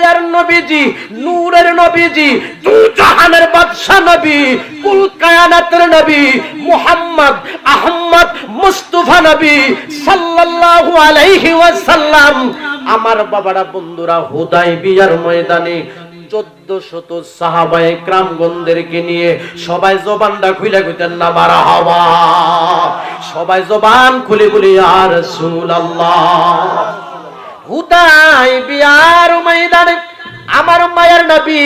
দয়ার নবীজি, নূরের নবীজি জাহানের বাদশা নবী কুল কায়ানাতের নবী, মুহাম্মদ আহমদ মুস্তাফা নবী সাল্লাল্লাহু আলাইহি ওয়াসাল্লাম। আমার বাবারা, বন্ধুরা, হুদাই বিয়ার ময়দানে সবাই খুলে সবাই জবান খুলে বলি আর রাসূলুল্লাহ। ময়দানে আমার মায়ের নবী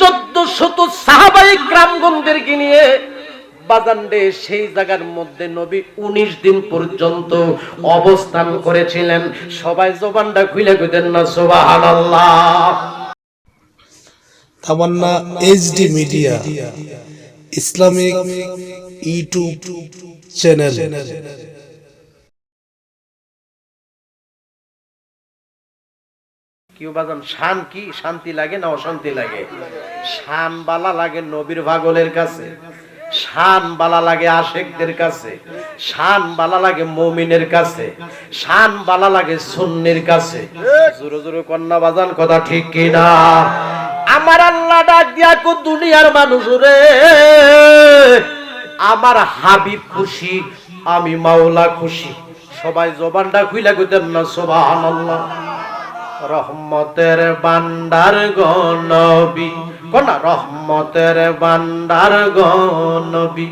চোদ্দ শত সাহাবাই গ্রামগণদেরকে নিয়ে বাজান্ডে সেই জায়গার মধ্যে নবী উনিশ দিন পর্যন্ত অবস্থান করেছিলেন। সবাই জবানটা খুলে কইতেন না, সুবহানাল্লাহ। Tamanna HD media Islamic YouTube channel. কেউ বাজান শান কি? শান্তি লাগে না অশান্তি লাগে? শান বালা লাগে নবীর ভাগলের কাছে। শান বালা লাগে আশেকদের কাছে। শান বালা লাগে মমিনের কাছে। শান বালা লাগে সুন্নির কাছে। জোরে জোরে কন্যা বাজান, কথা ঠিক কিনা? আমার আল্লাহ ডাক দিয়া কো দুনিয়ার মানুষ রে। আমার হাবিব খুশি, আমি মাওলা খুশি। সবাই জবানটা খুইলা কইতেন না, সুবহানাল্লাহ। রহমতের বান্ডার গনবী কোনা রহমতের বান্ডার গনবী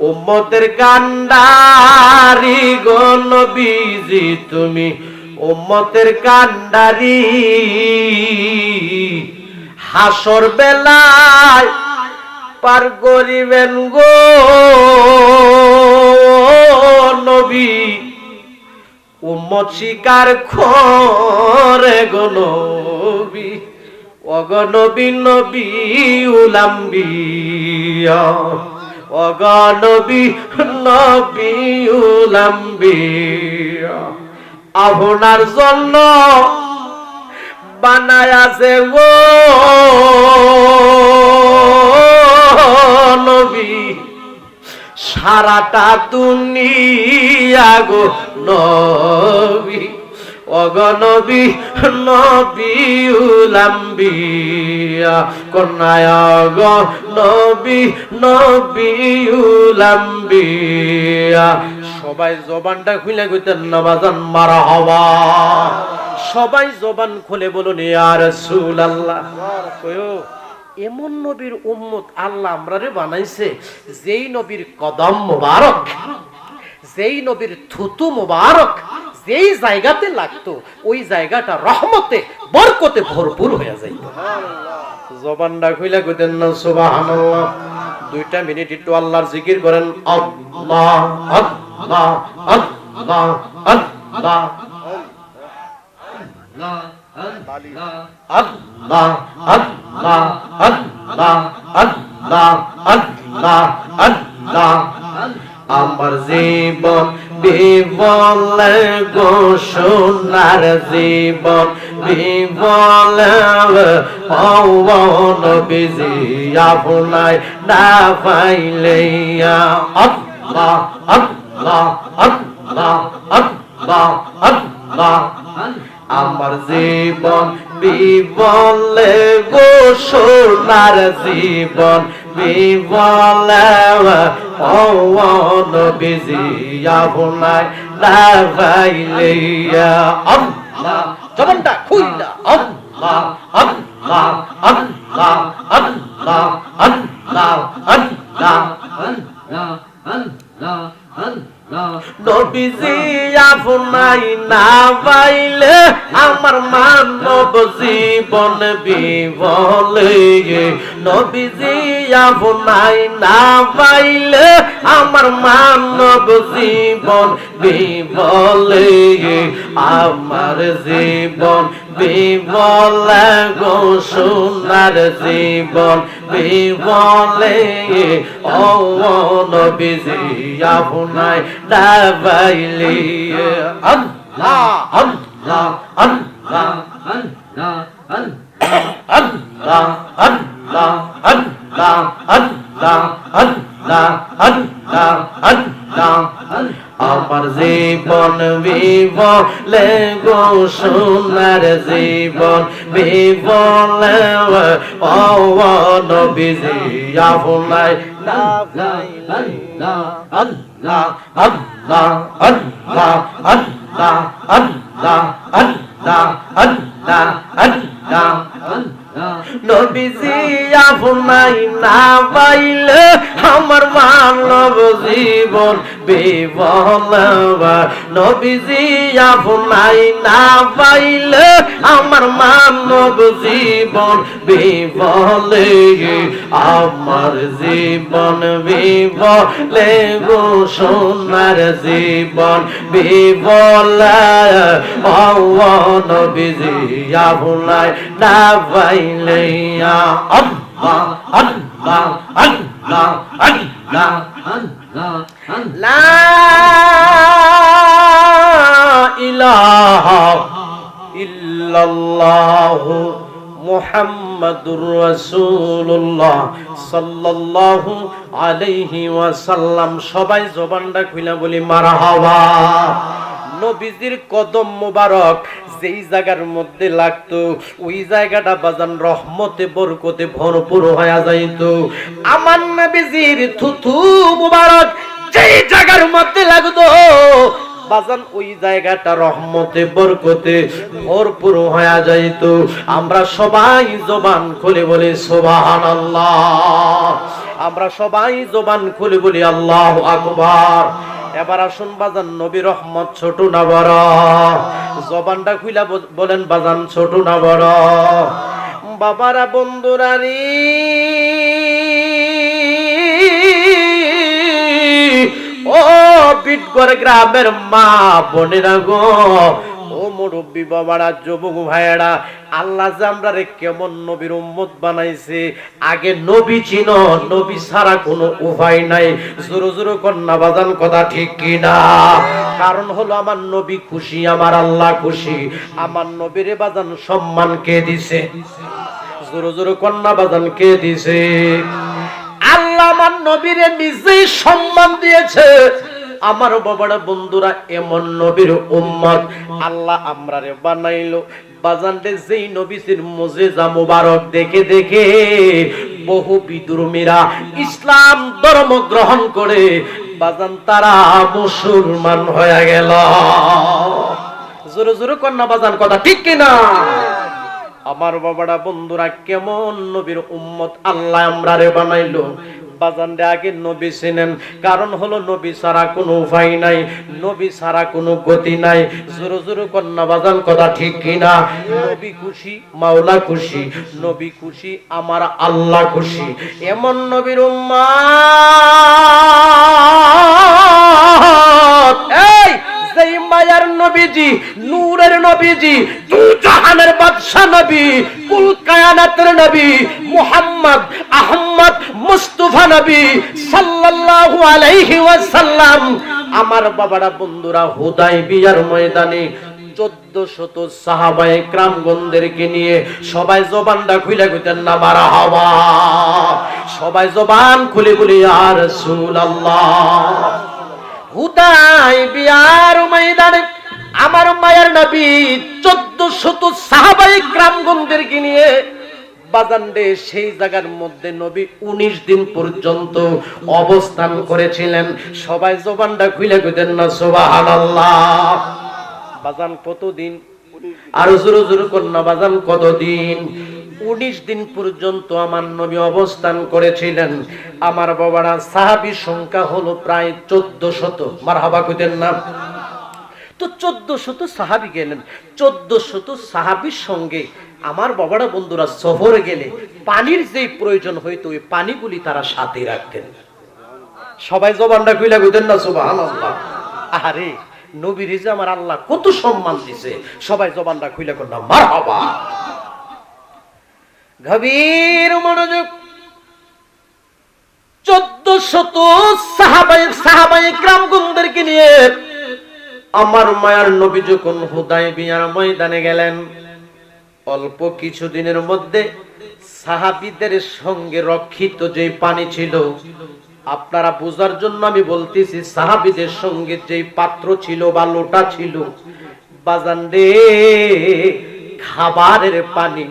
উম্মতের কান্ডারি গনবী জি তুমি। উম্মতের কান্ডারি হাসর বেলায় পার করিবেন গো নবী। উম্মত শিকার খরে গনবি অগনবী নবী উলাম্বি অগনবী নবী উলাম্বি আপনার জন্য বানায় আছে গো নবী। সারাটা দুনিয়া গো নবী অগনবী নবী উলাম্বিয়া, কন্যায় অগ নবী নবী উলাম্বিয়া। সবাই জবানটা খুলে কইতেন নবাজান মারা হওয়া। সবাই জবান খুলে বলুন আর সুল আল্লাহ এমন নবীর উম্মত আল্লাহ আমরারে বানাইছে, যেই নবীর কদম মোবারক, যেই নবীর থুতু মোবারক, যেই জায়গাতে লাগতো, ওই জায়গাটা রহমতে, বরকতে ভরপুর হয়ে যাইত জবানটা খুইলা কইতেন না, সুবহানাল্লাহ। দুইটা মিনিট একটু আল্লাহর জিকির করেন। আল্লাহ আল্লাহ আল্লাহ আল্লাহ আল্লাহ। আল্লাহ আল্লাহ আল্লাহ আল্লাহ আল্লাহ আমার জীবন বিবল গো সোনার জীবন বিবল পবন বিজি আপনায় না পাইলে আল্লাহ আল্লাহ আল্লাহ আল্লাহ আল্লাহ আমার জীবন বিবলে গো সোনার জীবন বিবলে অন বিজি আপনায় না ভাইলে আল্লাহ। জবানটা খুইলা। আল্লাহ আল্লাহ আল্লাহ আল্লাহ আল্লাহ আল্লাহ। আমার মানব জীবন বিবলে নবীজি না পাইলে আমার মানব জীবন বিবলে আমার জীবন বিবলে গো, সোনার জীবন নবী বলে ও নবীজি আপনায় ডাবাইলি আল্লাহ আল্লাহ আল্লাহ আল্লাহ আল্লাহ। আমার জীবন বিবলে গো সোনার জীবন বিবলে পবন বিজি আফলাই লাই লাই নবীজি আপনাই না পাইলে আমার মানব জীবন বিবলবার। নবীজি আপনাই না পাইলে আমার মানব জীবন বিবলে। আমার জীবন বিবল লেবু সোনার জীবন বিবলা অবন বিজিয়া ভুলাই না পাইলেয়া আল্লাহ আল্লাহ আল্লাহ আল্লাহ আল্লাহ। لا إله মুহাম্মাদুর রাসূলুল্লাহ সাল্লাল্লাহু আলাইহি ওয়াসাল্লাম। সবাই জবানটা খুলে বলি, মারহাবা। নবীজির কদম মোবারক যেই জায়গার মধ্যে লাগতো, ওই জায়গাটা বাজান রহমতে, বরকতে ভরপুর হয়ে যাইতো। আমার নবীজির থুথু মোবারক যেই জায়গার মধ্যে লাগতো বাজান, ওই জায়গাটা রহমতে, বরকতে ভরপুর হয়ে যাইত। আমরা সবাই জবান খুলে বলি সোবাহান আমরা সবাই জবান খুলে বলি, আল্লাহ আকবার। এবার আসুন বাজান নবী রহমত ছোট না বড়। জবানটা খুইলা বলেন বাজান, ছোট না বড়। বাবারা বন্ধুরা রে ও বিটগড় গ্রামের মা বোনেরা গো, ও মুরব্বী বাবারা, যুবক ভাইয়েরা, আল্লাহ যে আমরা রে কেমন নবীর উম্মত বানাইছে, আগে নবী চিন, নবী ছাড়া কোনো উপায় নাই। জোরো জোরো কন্যা বাজান কথা ঠিক কিনা? কারণ হলো আমার নবী খুশি, আমার আল্লাহ খুশি। আমার নবীরে বাজান সম্মান কে দিছে? জোরো জোরো কন্যা বাজান কে দিছে? আল্লাহ আমার নবীরে নিজেই সম্মান দিয়েছে। আমার বাবারা, বন্ধুরা, এমন নবীর উম্মত। আল্লাহ আমরারে বানাইলো। বাজানতে যেই নবীর মুজিজা মুবারক দেখে দেখে বহু বিদুর্মীরা ইসলাম ধর্ম গ্রহণ করে বাজান তারা মুসলমান হয়ে গেল। জোরে জোরে কন্যা বাজান, কথা ঠিক কিনা? আমার বাবারা, বন্ধুরা, কেমন নবীর উম্মত? আল্লাহ আমরা রে বানাইলো। বাজান রে আগে নবী ছিলেন। কারণ হলো নবী ছাড়া কোনো উপায় নাই, নবী ছাড়া কোনো গতি নাই। জোরো জোরো কন্যা বাজান, কথা ঠিক কিনা? নবী খুশি, মাওলা খুশি। নবী খুশি, আমার আল্লাহ খুশি। এমন নবীর উম্মাদ এই মায়ার নবীজি নূরের নবীজি, দু জাহানের বাদশা নবী, কুল কায়ানাতের নবী, মুহাম্মদ আহমদ মুস্তাফা নবী সাল্লাল্লাহু আলাইহি ওয়াসাল্লাম। আমার বাবারা, বন্ধুরা হুদাই বিয়ার ময়দানে চোদ্দ বিয়ার ময়দানে আমার মায়ের নবী চোদ্দ শত সাহাবাই গ্রামগণদেরকে নিয়ে বাজান্ডে সেই জায়গার মধ্যে নবী উনিশ দিন পর্যন্ত অবস্থান করেছিলেন। সবাই জবানটা খুলে কইতেন না, সুবহানাল্লাহ। বাজান কতদিন? আর জোরো জোরো কন্যা বাজান কতদিন? উনিশ দিন পর্যন্ত আমার নবী অবস্থান করেছিলেন। আমার বাবারা সাহাবি সংখ্যা হলো প্রায় চোদ্দ শত মার হাবা কইতেন না। তো চোদ্দ শত সাহাবি গেলেন। চোদ্দ শত সাহাবির সঙ্গে আমার বাবারা বন্ধুরা শহরে গেলে পানির যে প্রয়োজন হইতো, ওই পানিগুলি তারা সাথে রাখতেন। সবাই জবানটা কইলা কইতেন না, সুবহানাল্লাহ। আরে, নবীর যে আমার আল্লাহ কত সম্মান দিছে, সবাই জবানটা খুইলা কর না, মারহাবা। গভীর মনোযোগ। চোদ্দ শত সাহাবাই সাহাবাই গ্রামগণদেরকে নিয়ে আমার মায়ার নবী যখন হুদাই বিয়ার ময়দানে গেলেন, অল্প কিছু দিনের মধ্যে সাহাবিদের সঙ্গে রক্ষিত যে পানি ছিল, আপনারা বোঝার জন্য আমি বলতেছি, সাহাবিদের সঙ্গে যে পাত্র ছিল বা লোটা ছিল, বাজান রে খাবারের পানি,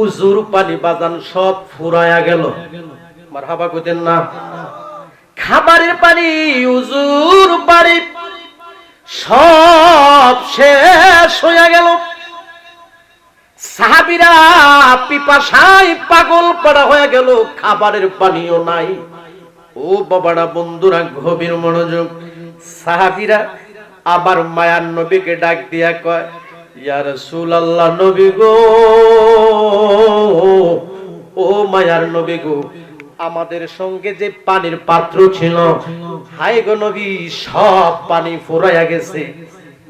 উজুর পানি বাজান সব ফুরায়া গেল। আমার হাবা কইতেন না। খাবারের পানি, উজুর পানি সব শেষ হয়ে গেল। সাহাবিরা পিপাসায় পাগল পড়া হয়ে গেল, খাবারের পানিও নাই। ও বাবারা, বন্ধুরা, গভীর মনোযোগ। সাহাবিরা আবার মায়ার নবীকে ডাক দিয়া কয়, ইয়া রাসূলুল্লাহ, নবী গো, ও মায়ার নবী গো আমাদের সঙ্গে যে পানির পাত্র ছিল হাই গো নবী, সব পানি ফুরাইয়া গেছে।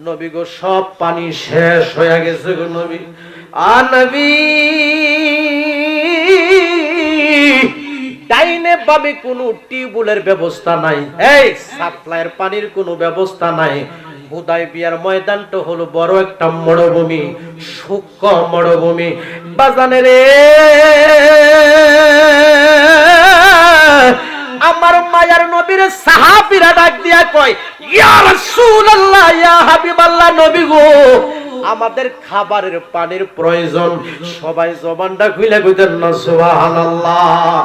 নবী গো, সব পানি শেষ হয়ে গেছে গো নবী। আ নবী, ডাইনে বাবে কোনো টিউবওয়েলের ব্যবস্থা নাই। এই, সাপ্লাইয়ের পানির কোনো ব্যবস্থা নাই। হুদাই বিয়ার ময়দানটা হলো বড় একটা মরুভূমি শুষ্ক মরুভূমি। বাজানে রে আমার মায়ার নবীর সাহাবীরা ডাক দিয়া কয়, ইয়া রাসূলুল্লাহ, ইয়া হাবিবাল্লাহ, নবী গো, আমাদের খাবারের পানির প্রয়োজন। সবাই জবানটা খুলে কইতেন, না, সুবহানাল্লাহ।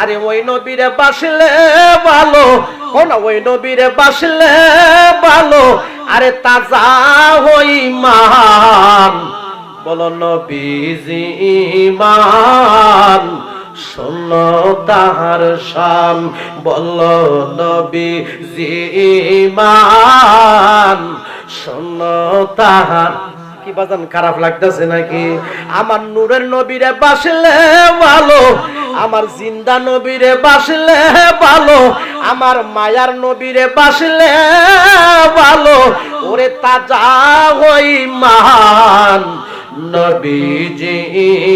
আরে ওই নবীরে বাসলে ভালো, কোন ওই নবীরে বাসলে ভালো। আরে তাজা হই মান, বলো নবীজি ইমান শোন তাহার শান বল নবী জিমান শোন তাহার কি বাজান খারাপ লাগতেছে নাকি? আমার নূরের নবীরে বাসলে ভালো, আমার জিন্দা নবীরে বাসলে ভালো, আমার মায়ার নবীরে বাসলে ভালো, ওরে তাজা হই মান নবীজি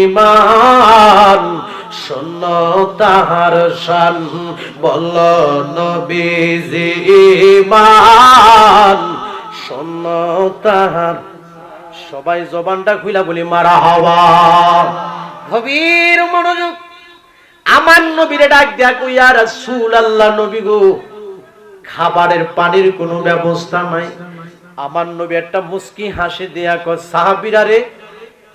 ইমান শোন তাহার শান, বল নবীজি ইমান শোন তাহার, সবাই জবানটা খুইলা বলি, মারা হওয়া। গভীর মনোযোগ, আমার নবীরে ডাক দেয়া কইয়া রাসূল আল্লাহ নবী গো, খাবারের পানির কোনো ব্যবস্থা নাই। আমার নবী একটা মুস্কি হাসি দেয়া কয়, সাহাবীরা রে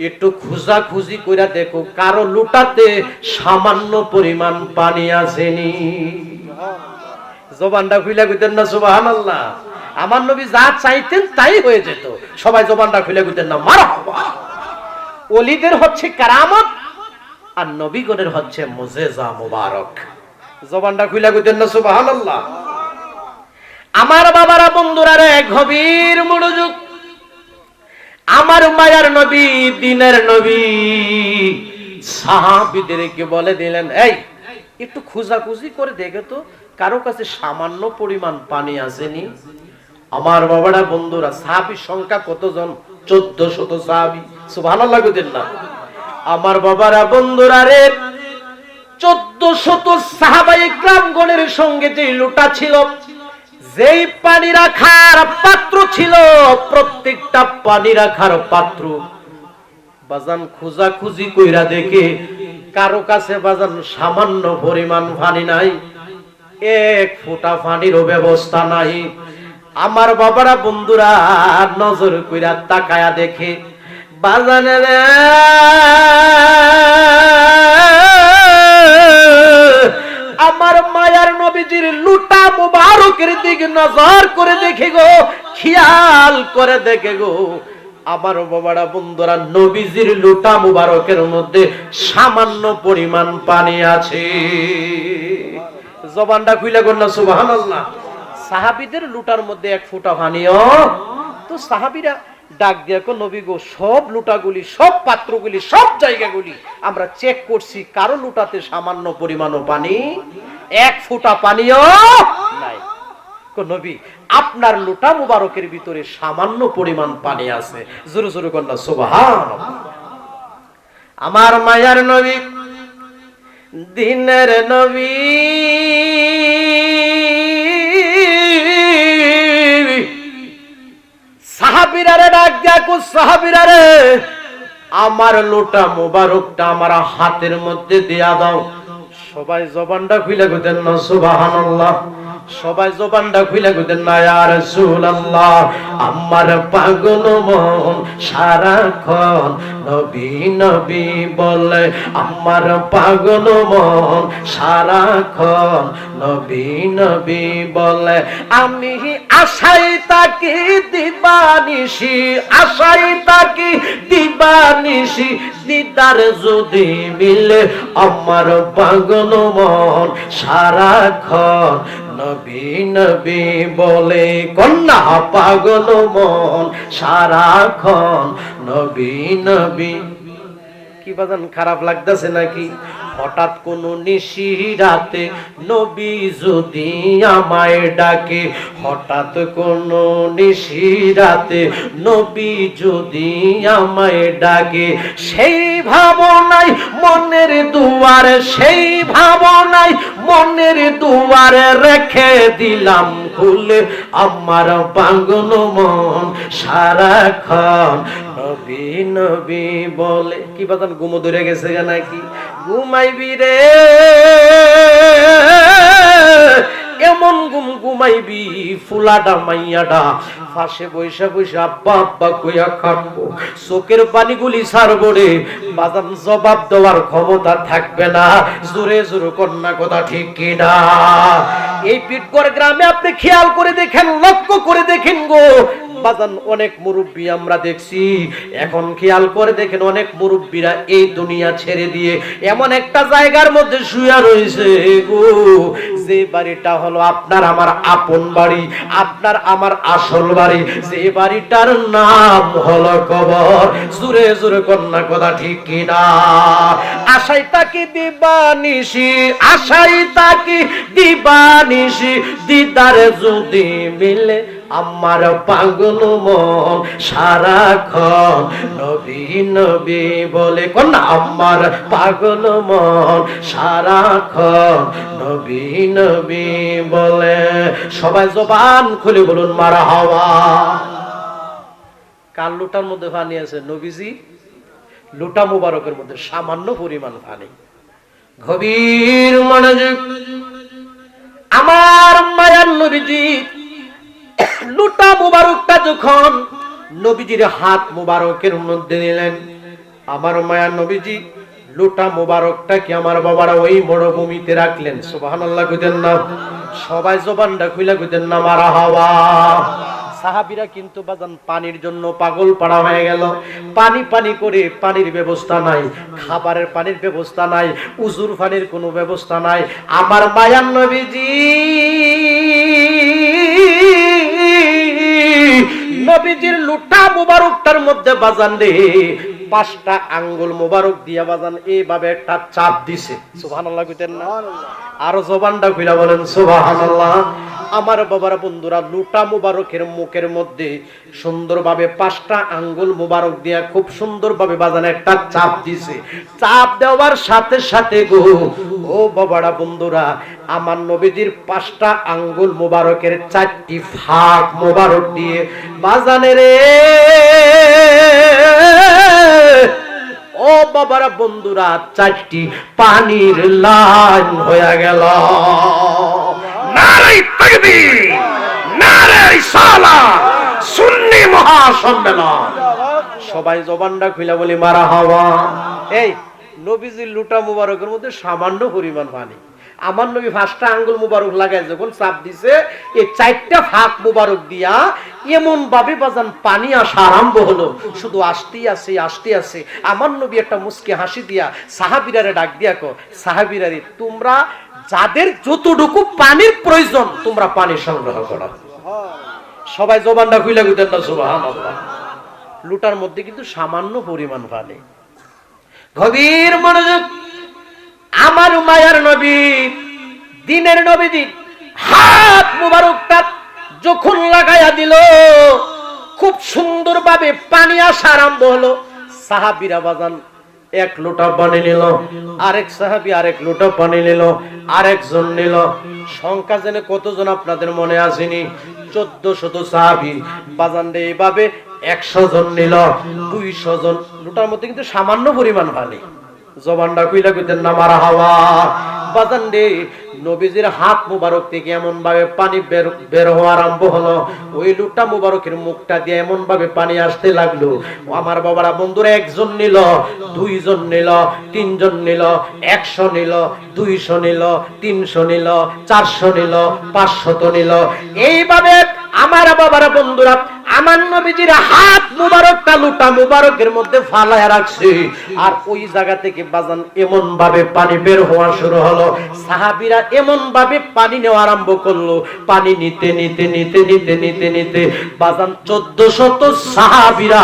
একটু খুঁজা খুঁজি কইরা দেখো, কারও লুটাতে সামান্য পরিমাণ পানি আসেনি। জবানটা খুইলা কইতেন না সুবাহান আল্লাহ আমার নবী যা চাইতেন তাই হয়ে যেত। সবাই জবানটা খুলে কইতেন না মারহাবা ওলিদের হচ্ছে কারামত, আর নবীগণের হচ্ছে মুজেজা মুবারক। জবানটা খুইলা কইতেন না সুবাহান আল্লাহ আমার বাবারা, বন্ধুরা রে, গভীর মনোযোগ আমার মায়ার নবী, দিনের নবী। সাহাবিদেরকে বলে দিলেন? এই, একটু খুঁজাখুঁজি করে দেখে তো, কারও কাছে সামান্য পরিমাণ পানি আসেনি। আমার বাবারা, বন্ধুরা, সাহাবির সংখ্যা কতজন? চোদ্দ শত সাহাবি। ভালো লাগুতেন না। আমার বাবারা, বন্ধুরা রে চোদ্দ শত সাহাবাই গ্রামগণের সঙ্গে যে লোটা ছিল যেই পানি রাখার পাত্র ছিল, প্রত্যেকটা পানি রাখার পাত্র। বাজান খুঁজা খুঁজি কইরা দেখে, কারও কাছে বাজান সামান্য পরিমাণ পানি নাই, এক ফোঁটা পানিরও ব্যবস্থা নাই। আমার বাবারা বন্ধুরা, নজর কইরা তাকায়া দেখে, বাজানে আমার মায়ার নবীজির লুটা মুবারকের দিকে নজর করে দেখে গো, খেয়াল করে দেখে গো। আমার বাবারা বন্ধুরা, নবীজির লুটা মুবারকের মধ্যে সামান্য পরিমাণ পানি আছে। জবানটা খুইলা করল সুবহানাল্লাহ। সাহাবীদের লুটার মধ্যে এক ফোঁটা পানিও। তো সাহাবীরা ডাক দিয়ে কো নবী গো, সব লুটাগুলি, সব পাত্রগুলি, সব জায়গাগুলি আমরা চেক করছি। কারও লুটাতে সামান্য পরিমাণও পানি, এক ফোঁটা পানিও নাই। কো নবী, আপনার লুটা মুবারকের ভিতরে সামান্য পরিমাণ পানি আছে। জোরে জোরে কন্যা সুবহান আমার মায়ার নবী, দিনের নবী আমার লোটা মোবারকটা আমার হাতের মধ্যে দিয়া দাও। সবাই জবানটা খুলে গেতেন না সুবহানাল্লাহ। সবাই জবানটা খুলে গুতেন না ইয়া রাসূলুল্লাহ, আমার পাগল মন সারাক্ষণ নবী নবী বলে, আমার পাগল মন সারাক্ষণ নবী নবী বলে, আমি আশাই তাকি দিবানিশি আশাই তাকি দিবানিশি, দিদার যদি মিলে, আমার পাগল মন সারাক্ষণ নবী নবী বলে, কন্যা পাগল মন, সারাক্ষণ নবী নবী কি বাজান খারাপ লাগতেছে নাকি? হঠাৎ কোন নিশি রাতে নবী যদি আমায় ডাকে, হঠাৎ কোন নিশি রাতে নবী যদি আমায় ডাকে, সেই ভাবনায় মনের দুয়ারে, সেই ভাবনায় মনের রেখে দিলাম খুলে। আমার পাগল মন সারাক্ষণ নবী নবী বলে। কি বাতান ঘুমো ধরে গেছে নাকি? ঘুমাইবি রে। ঘুমাইবি ফুলাডা, মাইয়াডা। ফাঁসে বৈশা বৈশা, আব্বা আব্বা কইয়া খাটবো চোখের পানিগুলি সারবো রে। বাদাম জবাব দেওয়ার ক্ষমতা থাকবে না। জোরে জোরে কন্যা কথা ঠিক কিনা? এই পিটগড় গ্রামে আপনি খেয়াল করে দেখেন, লক্ষ্য করে দেখেন গো। বাজান অনেক মুরব্বী আমরা দেখছি। এখন খেয়াল করে দেখেন অনেক মুরব্বীরা এই দুনিয়া ছেড়ে দিয়ে এমন একটা জায়গার মধ্যে শুয়া রয়েছে গো। যে বাড়িটা হলো আপনার আমার আপন বাড়ি, আপনার আমার আসল বাড়ি। যে বাড়িটার নাম হলো কবর। জুরে জুরে কন্যা কথা ঠিক কিনা? আশাই তাকি দিবানিশি আশাই তাকি দিবানিশি, দিদারে যদি মিলে আমার পাগল মন সারাক্ষণ নবী নবী বলে কোন আমার পাগল মন সারাক্ষণ নবী নবী বলে। সবাই জবান খুলে বলুন, মারা হাওয়া। কার লোটার মধ্যে পানি আছে? নবীজি? লোটা মুবারকের মধ্যে, সামান্য পরিমাণ পানি গভীর মনোযোগ। আমার মায়ার নবীজি লুটা মুবারকটা যখন নবীজির হাত মুবারকের মধ্যে নিলেন, আমার মায়ার নবীজি, লুটা মুবারকটা কি আমার বাবারা ওই মরুভূমিতে রাখলেন? সুবহানাল্লাহ কইতেন না। সবাই জবানটা খুলে কইতেন না মারা হাওয়া। সাহাবিরা কিন্তু বাজান পানির জন্য পাগল পাড়া হয়ে গেল। পানি পানি করে পানির ব্যবস্থা নাই, খাবারের পানির ব্যবস্থা নাই, উজুর পানির কোনো ব্যবস্থা নাই। আমার মায়ান নবীজি নবীজির লুটা মুবারকটার মধ্যে বাজান রে। পাঁচটা আঙ্গুল মোবারক দিয়া বাজান এইভাবে একটা চাপ দিছে। কইতেন না? আরও জবানটা খুইলা বলেন সুবহানাল্লাহ। আমার বাবার বন্ধুরা লুটা মুবারকের মুখের মধ্যে সুন্দরভাবে পাঁচটা আঙ্গুল মুবারক দিয়া খুব সুন্দরভাবে বাজান একটা চাপ দিছে। চাপ দেওয়ার সাথে সাথে গো ও বাবারা বন্ধুরা আমার নবীজির পাঁচটা আঙ্গুল মুবারকের চারটি ফাঁক মুবারক দিয়ে বাজানে রে। ও বাবারা বন্ধুরা চারটি পানির লাইন হয়ে গেল। তাকবীর নারাই সালা সুন্নি মহাসম্মেলন। সবাই জবানটা খুলে বলি মারা হওয়া। এই নবীজির লুটা মুবারকের মধ্যে সামান্য পরিমাণ পানি। আমার নবী ফাঁসটা আঙ্গুল মুবারক লাগায় যখন চাপ দিছে, এই চারটা ফাঁক মুবারক দিয়া এমন ভাবে বাজান পানি আসা আরম্ভ হলো। শুধু আসতেই আছে, আসতে আছে। আমার নবী একটা মুসকে হাসি দিয়া সাহাবিরারে ডাক দিয়া কো সাহাবিরারে, তোমরা যাদের যতটুকু পানির প্রয়োজন, তোমরা পানি সংগ্রহ করো। সবাই জবানটা খুলে গুতেন না, সুবহানাল্লাহ। লুটার মধ্যে কিন্তু সামান্য পরিমাণ পানি। গভীর মনোযোগ আমার মায়ার নবী, দিনের নবীজি হাত মুবারকটা যখন লাগাইয়া দিল, খুব সুন্দরভাবে পানি আসা আরম্ভ হলো। সাহাবিরা বাজান, এক লোটা পানি নিল, আরেক সাহাবি আরেক লোটা পানি নিল, আরেকজন নিল। সংখ্যা জেনে কতজন আপনাদের মনে আসেনি? চোদ্দ শত সাহাবি। বাজান এইভাবে একশো জন নিল, দুইশো জন। লোটার মধ্যে কিন্তু সামান্য পরিমাণ পানি। জবানটা কইলা কইতেন না, মারা হাওয়া। বাজান রে, নবীজির হাত মুবারক থেকে এমন ভাবে পানি বের হওয়া আরম্ভ হলো। ওই লুটা মুবারকের মুখটা দিয়ে এমন ভাবে পানি আসতে লাগল। আমার বাবারা, বন্ধুরা, একজন নিল, দুইজন নিল, তিনজন নিল, একশো নিল, দুইশো নিল, তিনশো নিল, চারশো নিল, পাঁচশত নিল। এইভাবে আমার বাবারা বন্ধুরা, আমার নবীজির হাত মুবারকটা লুটা মুবারকের মধ্যে ফালায় রাখছে। আর ওই জায়গা থেকে বাজান এমন ভাবে পানি বের হওয়া শুরু হলো। সাহাবিরা এমন ভাবে পানি নেওয়া আরম্ভ করল। পানি নিতে নিতে নিতে নিতে নিতে নিতে বাজান চোদ্দ শত সাহাবিরা,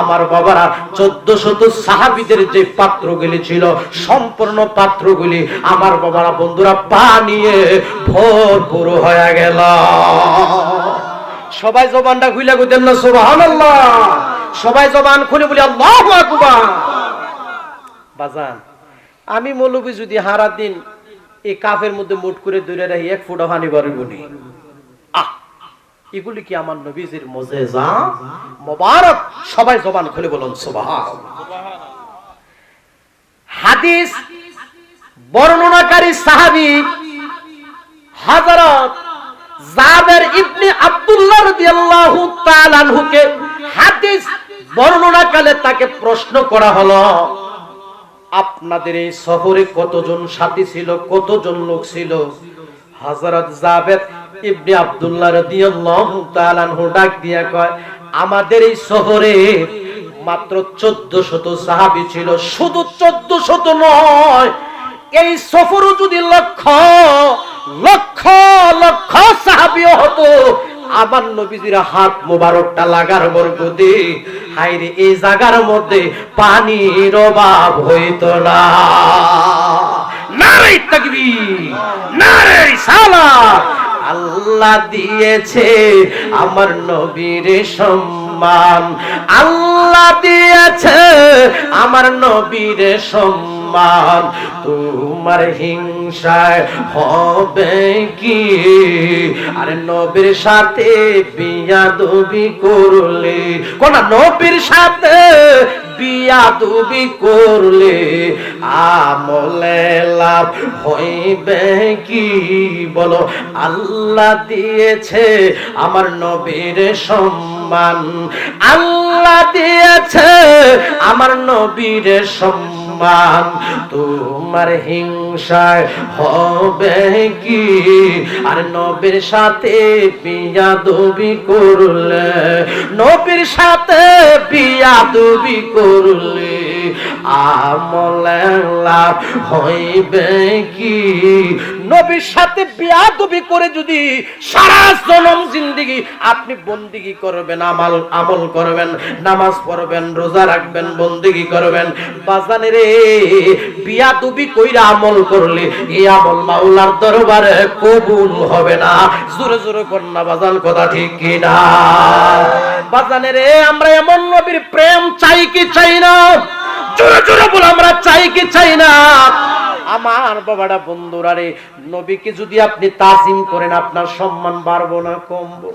আমার বাবারা চোদ্দ শত সাহাবিদের যে পাত্রগুলি ছিল, সম্পূর্ণ পাত্রগুলি আমার বাবারা বন্ধুরা পানিয়ে ভরপুর হয়ে গেল। সবাই জবানটা খুলে কইতেন না, সুবহানাল্লাহ। সবাই জবান খুলে বলি, আল্লাহু আকবার। বাজান, আমি মৌলবি যদি হারা দিন, এই কাফের মধ্যে মুট করে দূরে রাখি, এক ফুটা পানি পারিব নি। আহ, এগুলি কি আমার নবীজির মুজিজা মোবারক। সবাই জবান খুলে বলুন, সুবহানাল্লাহ। হাদিস বর্ণনাকারী সাহাবী হযরত জাবের ইবনে আব্দুল্লাহ রাদিয়াল্লাহু তাআলা আনহুকে হাদিস বর্ণনাকালে তাকে প্রশ্ন করা হলো, আপনাদের এই শহরে কতজন সাথী ছিল, কতজন লোক ছিল? হযরত জাবের ইবনে আব্দুল্লাহ রাদিয়াল্লাহু তাআলা আনহু ডাক দিয়া কয়, আমাদের এই শহরে মাত্র 1400 সাহাবী ছিল, শুধু 1400 নয়, এই সফরও যদি লক্ষ লক্ষ লক্ষ সাহাবিও হতো। আমার নবীজির হাত মোবারকটা লাগার বরকতে হাইরে এই জায়গার মধ্যে পানির অভাব হইতো না। নারে তাকবীর নারে সালাত আল্লাহ দিয়েছে আমার নবীর সম্মান। আল্লাহ দিয়েছে আমার নবীর সম্মান। তোমার হিংসায় হবে কি? আরে নবীর সাথে বিয়া দবি করলে, কোন নবীর সাথে বিয়া দুবি করলে আমলে লাভ হইবে কি? বলো, আল্লাহ দিয়েছে আমার নবীর সম্মান। আল্লাহ দিয়েছে আমার নবীর সম্মান। তোমার হিংসায় হবে কি? আর নবীর সাথে পিয়া দবি করলে, নবীর সাথে পিয়া দবি করলে আমলে লাভ হইবে কি? নবীর সাথে বিয়া দুবি করে যদি সারা জনম জিন্দিগি আপনি বন্দিগি করবেন, আমল আমল করবেন, নামাজ পড়বেন, রোজা রাখবেন, বন্দিগি করবেন, বাজানে রে বিয়া দুবি কইরা আমল করলে এই আমল মাওলার দরবারে কবুল হবে না। জোরে জোরে কন্যা বাজান, কথা ঠিক কিনা? বাজানে রে, আমরা এমন নবীর প্রেম চাই কি চাই না? জোরে জোরে বল আমরা চাই কি চাই না? আমার বাবাটা বন্ধুরা রে নবীকে যদি আপনি তাজিম করেন আপনার সম্মান বাড়বো না কমবো।